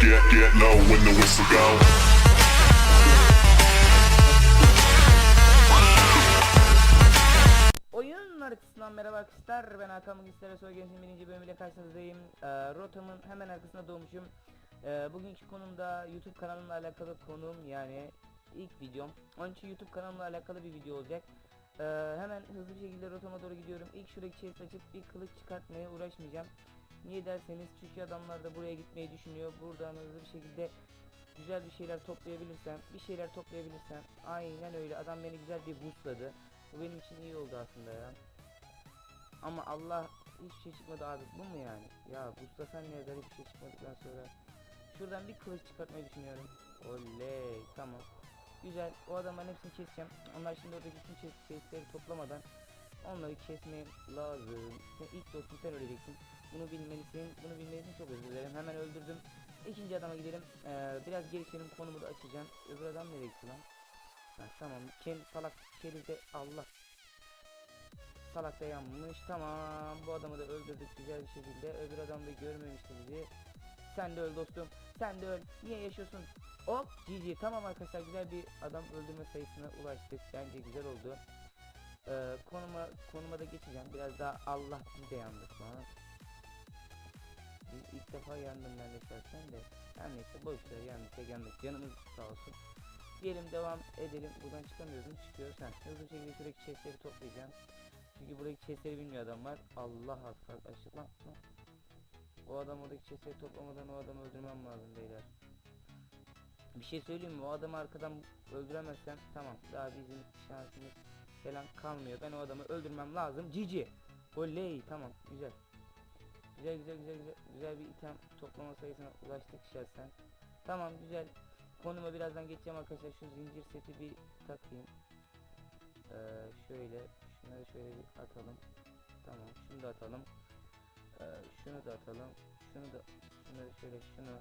get, get, merhaba arkadaşlar ben Hakan bugün sizlere Soy Games'in birinci bölümüyle karşınızdayım. Ee, Rotamın hemen arkasında doğmuşum. Ee, Bugünkü konumda YouTube kanalımla alakalı konum yani ilk videom. Onun için YouTube kanalımla alakalı bir video olacak. Ee, Hemen hızlı bir şekilde rotama doğru gidiyorum. İlk şuradaki chest açıp bir kılıç çıkartmaya uğraşmayacağım Niye derseniz çünkü adamlar da buraya gitmeyi düşünüyor. Buradan hızlı bir şekilde güzel bir şeyler toplayabilirsem bir şeyler toplayabilirsem aynen öyle. Adam beni güzel bir boostladı bu benim için iyi oldu aslında ya. Ama Allah hiçbir şey çıkmadı abi. Bu mu yani? Ya boostlasan ne eder hiçbir şey çıkmadıktan sonra? Şuradan bir kılıç çıkartmayı düşünüyorum. Oley tamam. Güzel. O adamların hepsini keseceğim. Onlar şimdi oradaki chest- chestleri toplamadan onları kesmeye lazım. Sen ilk dostum sen öleceksin bunu bilmelisin bunu bilmelisin çok özür dilerim hemen öldürdüm İkinci adama gidelim. Ee, biraz gelişelim konumu da açacağım. Öbür adam nereye gitti lan? Ha, tamam. Kel salak şeride Allah. Salak da yanmış. Tamam. Bu adamı da öldürdük güzel bir şekilde. Öbür adam da görmemişti bizi. Sen de öl dostum. Sen de öl. Niye yaşıyorsun? Hop GG. Tamam arkadaşlar güzel bir adam öldürme sayısına ulaştık. Bence güzel oldu. Ee, konuma konuma da geçeceğim. Biraz daha Allah biz de yandık lan. İlk defa yandım ben de de. Her neyse boş ver yandık ya yandık canımız sağ olsun. Diyelim devam edelim. Buradan çıkamıyorsun çıkıyor sen. Hızlı şekilde şuradaki chestleri toplayacağım. Çünkü buradaki chestleri bilmiyor adamlar. Allah arkadaşlar lan lan. O adam oradaki chestleri toplamadan o adamı öldürmem lazım beyler. Bir şey söyleyeyim mi? O adamı arkadan öldüremezsem tamam. Daha bizim şansımız falan kalmıyor. Ben o adamı öldürmem lazım. Cici. Oley tamam güzel. Güzel güzel güzel güzel güzel bir item toplama sayısına ulaştık şahsen. Tamam güzel. Konuma birazdan geçeceğim arkadaşlar. Şu zincir seti bir takayım. Ee, şöyle şunları şöyle bir atalım. Tamam şunu da atalım. Ee, şunu da atalım. Şunu da şunları şöyle şunu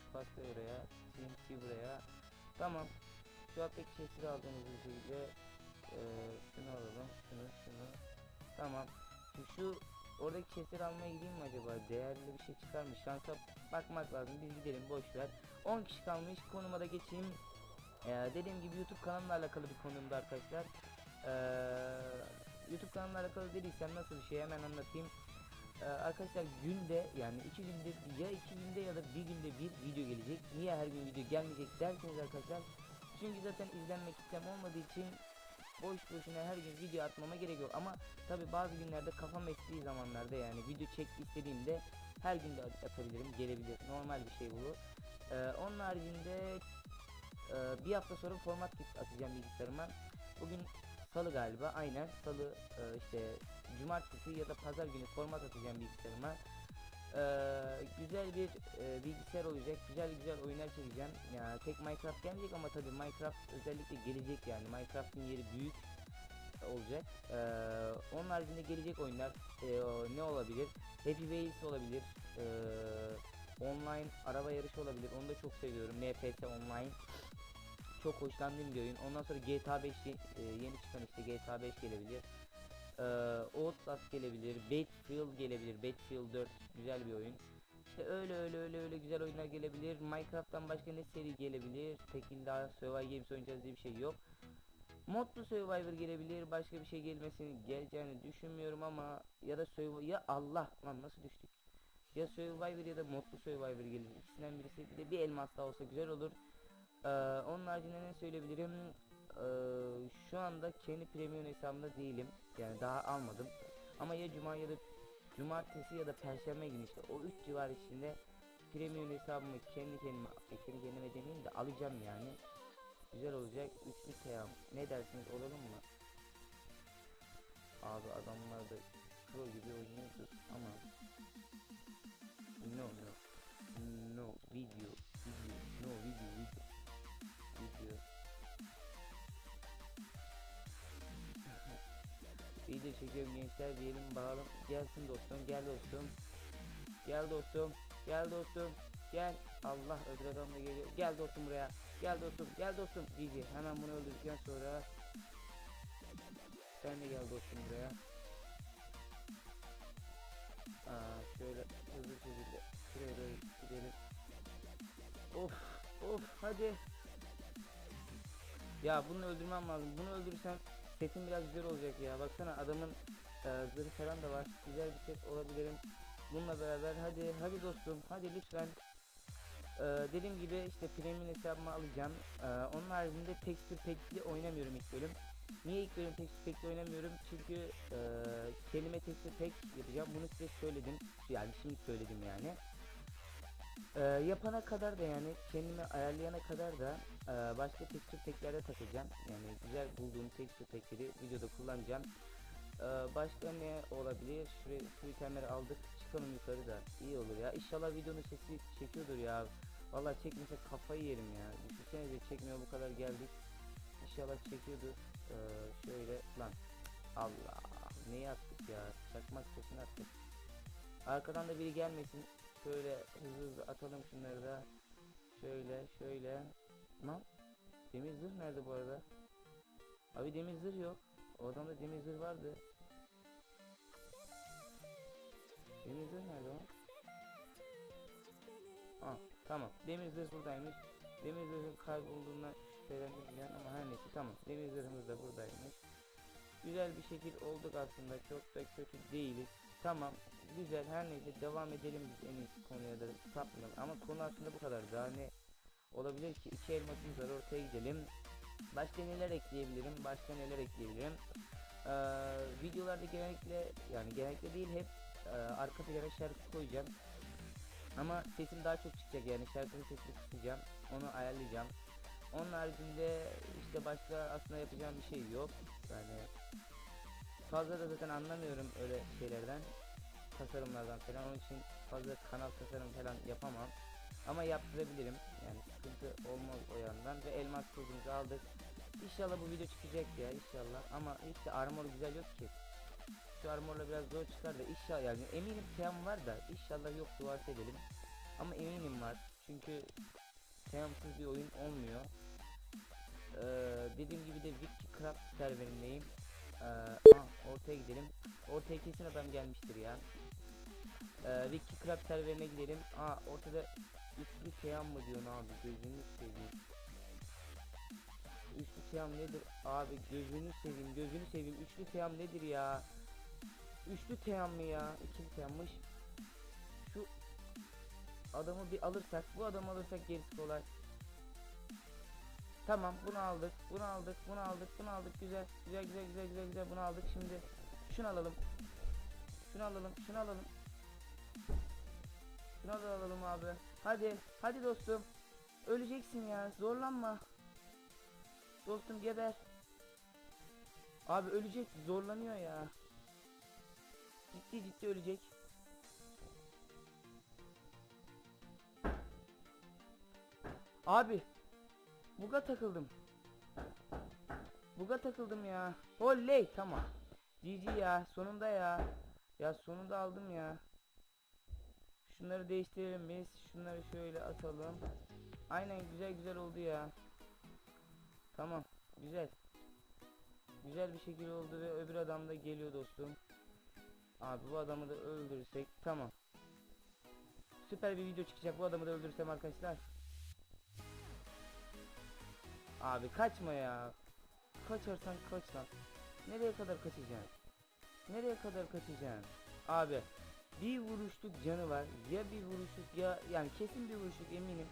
şu pasta buraya. TNT buraya. Tamam. Şu alttaki chest'i aldığımız bir şekilde ee, şunu alalım. Şunu şunu. Tamam. Şu Oradaki chestleri almaya gideyim mi acaba? Değerli bir şey çıkar mı? Şansa bakmak lazım. Biz gidelim boş ver. 10 kişi kalmış. Konuma da geçeyim. Ee, dediğim gibi YouTube kanalımla alakalı bir konumda arkadaşlar. Ee, YouTube kanalımla alakalı dediysem nasıl bir şey hemen anlatayım. Ee, arkadaşlar günde yani iki günde ya iki günde ya da bir günde bir video gelecek. Niye her gün video gelmeyecek derseniz arkadaşlar. Çünkü zaten izlenme kitlem olmadığı için boş boşuna her gün video atmama gerek yok. Ama tabi bazı günlerde kafam estiği zamanlarda yani video çek istediğimde her gün de at- atabilirim gelebilir. Normal bir şey bu. Ee, onun haricinde e, bir hafta sonra format kit atacağım bilgisayarıma. Bugün salı galiba aynen salı e, işte cumartesi ya da pazar günü format atacağım bilgisayarıma ee, güzel bir e, bilgisayar olacak. Güzel güzel oyunlar çekeceğim. Ya tek Minecraft gelmeyecek ama tabii Minecraft özellikle gelecek yani. Minecraft'ın yeri büyük olacak. Ee, onun haricinde gelecek oyunlar e, ne olabilir? Happy Wheels olabilir. Ee, online araba yarışı olabilir. Onu da çok seviyorum. NFS Online. Çok hoşlandığım bir oyun. Ondan sonra GTA 5 ye- e, yeni çıkan işte GTA 5 gelebilir. Ee, Outlast gelebilir, Battlefield gelebilir, Battlefield 4 güzel bir oyun. İşte öyle öyle öyle öyle güzel oyunlar gelebilir. Minecraft'tan başka ne seri gelebilir? Tekil Survival Games oynayacağız diye bir şey yok. Modlu Survivor gelebilir, başka bir şey gelmesini geleceğini düşünmüyorum ama ya da Survivor ya Allah lan nasıl düştük? Ya Survivor ya da Modlu Survivor gelir. İkisinden birisi bir de bir elmas daha olsa güzel olur. Ee, onun haricinde ne söyleyebilirim? Ee, şu anda kendi premium hesabımda değilim. Yani daha almadım. Ama ya cuma ya da cumartesi ya da perşembe günü işte o 3 civar içinde premium hesabımı kendi kendime e, kendi kendime demeyeyim de alacağım yani. Güzel olacak. Üçlü selam. Ne dersiniz olalım mı? Abi adamlar da pro gibi oynuyoruz ama no no no video video no video Video çekiyorum gençler diyelim bakalım. Gelsin dostum gel dostum. Gel dostum gel dostum. Gel. Allah öbür adam da geliyor. Gel dostum buraya. Gel dostum gel dostum. GG hemen bunu öldürdükten sonra Sen de gel dostum buraya. Aa, şöyle hızlı şekilde şuraya doğru gidelim. Of of hadi. Ya bunu öldürmem lazım. Bunu öldürürsem setim biraz güzel olacak ya. Baksana adamın e, zırhı falan da var. Güzel bir set olabilirim. Bununla beraber hadi hadi dostum hadi lütfen. Ee, dediğim gibi işte premium hesabımı alacağım. Ee, onun haricinde texture pack'li oynamıyorum ilk bölüm. Niye ilk bölüm texture pack'li oynamıyorum? Çünkü e, kelime texture pack yapacağım. Bunu size söyledim. Yani şimdi söyledim yani. Ee, yapana kadar da yani kendimi ayarlayana kadar da e, başka texture packlerde takacağım. Yani güzel bulduğum texture packleri videoda kullanacağım. Ee, başka ne olabilir? Şuraya şu itemleri aldık. Çıkalım yukarı da. İyi olur ya. İnşallah videonun sesi çekiyordur ya. Vallahi çekmese kafayı yerim ya. Düşünsenize çekmiyor bu kadar geldik. İnşallah çekiyordur. Ee, şöyle lan. Allah. Neyi attık ya? Çakmak sesini attık. Arkadan da biri gelmesin. Şöyle hızlı hızlı atalım şunları da. Şöyle şöyle. Lan. Demir zırh nerede bu arada? Abi demir zırh yok. O demir zırh vardı. Demir zırh nerede o? Ha tamam. Demir zırh buradaymış. Demir zırhın kaybolduğundan şüphelendim yani ama her neyse tamam. Demir zırhımız da buradaymış. Güzel bir şekil olduk aslında. Çok da kötü değiliz. Tamam. Güzel her neyse devam edelim biz en iyisi konuya da sapmayalım. Ama konu aslında bu kadar. Daha ne olabilir ki? İki elmasımız var ortaya gidelim. Başka neler ekleyebilirim? Başka neler ekleyebilirim? Ee, videolarda genellikle yani genellikle değil hep e, arka plana şarkı koyacağım. Ama sesim daha çok çıkacak yani şarkının sesini kısacağım. Onu ayarlayacağım. Onun haricinde işte başka aslında yapacağım bir şey yok. Yani fazla da zaten anlamıyorum öyle şeylerden. Tasarımlardan falan. Onun için fazla kanal tasarım falan yapamam. Ama yaptırabilirim. Yani sıkıntı olmaz o yandan. Ve elmas kılıcımızı aldık. İnşallah bu video çıkacak ya inşallah. Ama hiç de armor güzel yok ki. Şu armorla biraz zor çıkar da inşallah yani eminim Team var da inşallah yok duvarsa edelim. Ama eminim var. Çünkü Team'sız bir oyun olmuyor. Ee, dediğim gibi de Witchcraft serverindeyim. Ee, ortaya gidelim. Ortaya kesin adam gelmiştir ya. Ee, Witchcraft serverine gidelim. Aa ortada üçlü Team mı diyorsun abi gözünü seveyim. Üçlü Team nedir abi gözünü seveyim gözünü seveyim üçlü Team nedir ya? Üçlü Team mı ya? İkili Team'mış. Şu adamı bir alırsak bu adamı alırsak gerisi kolay. Tamam bunu aldık bunu aldık bunu aldık bunu aldık. Güzel güzel güzel güzel güzel güzel bunu aldık. Şimdi şunu alalım. Şunu alalım şunu alalım. Şunu da alalım abi. Hadi hadi dostum. Öleceksin ya zorlanma. Dostum geber. Abi ölecek zorlanıyor ya. Ciddi ciddi ölecek. Abi Buga takıldım. Buga takıldım ya. Oley tamam. GG ya sonunda ya. Ya sonunda aldım ya. Şunları değiştirelim biz. Şunları şöyle atalım. Aynen güzel güzel oldu ya. Tamam güzel. Güzel bir şekilde oldu ve öbür adam da geliyor dostum. Abi bu adamı da öldürürsek tamam. Süper bir video çıkacak bu adamı da öldürürsem arkadaşlar. Abi kaçma ya. Kaçarsan kaç lan. Nereye kadar kaçacaksın? Nereye kadar kaçacaksın? Abi bir vuruşluk canı var. Ya bir vuruşluk ya yani kesin bir vuruşluk eminim.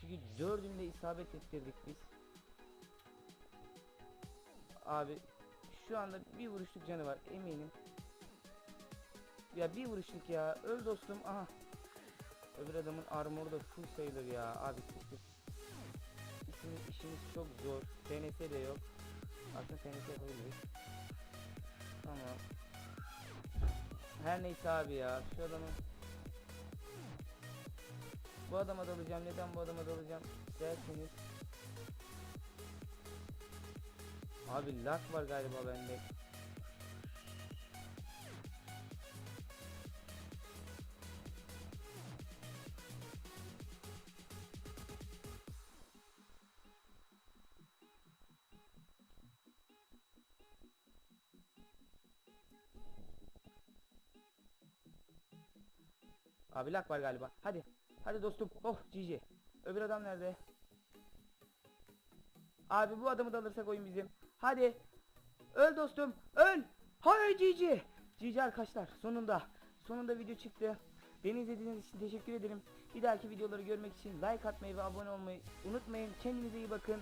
Çünkü dördünde isabet ettirdik biz. Abi şu anda bir vuruşluk canı var eminim. Ya bir vuruşluk ya. Öl dostum. Aha. Öbür adamın armoru da full sayılır ya. Abi sıkıntı işimiz, işimiz çok zor. TNT de yok. Aslında TNT yapabiliriz. Tamam. Her neyse abi ya. Şu adamı bu adama dalacağım. Neden bu adama dalacağım derseniz Abi lag var galiba bende. Abi lag var galiba. Hadi. Hadi dostum. Oh GG. Öbür adam nerede? Abi bu adamı da alırsak oyun bizim. Hadi. Öl dostum. Öl. Hay Cici. Cici arkadaşlar sonunda. Sonunda video çıktı. Beni izlediğiniz için teşekkür ederim. Bir dahaki videoları görmek için like atmayı ve abone olmayı unutmayın. Kendinize iyi bakın.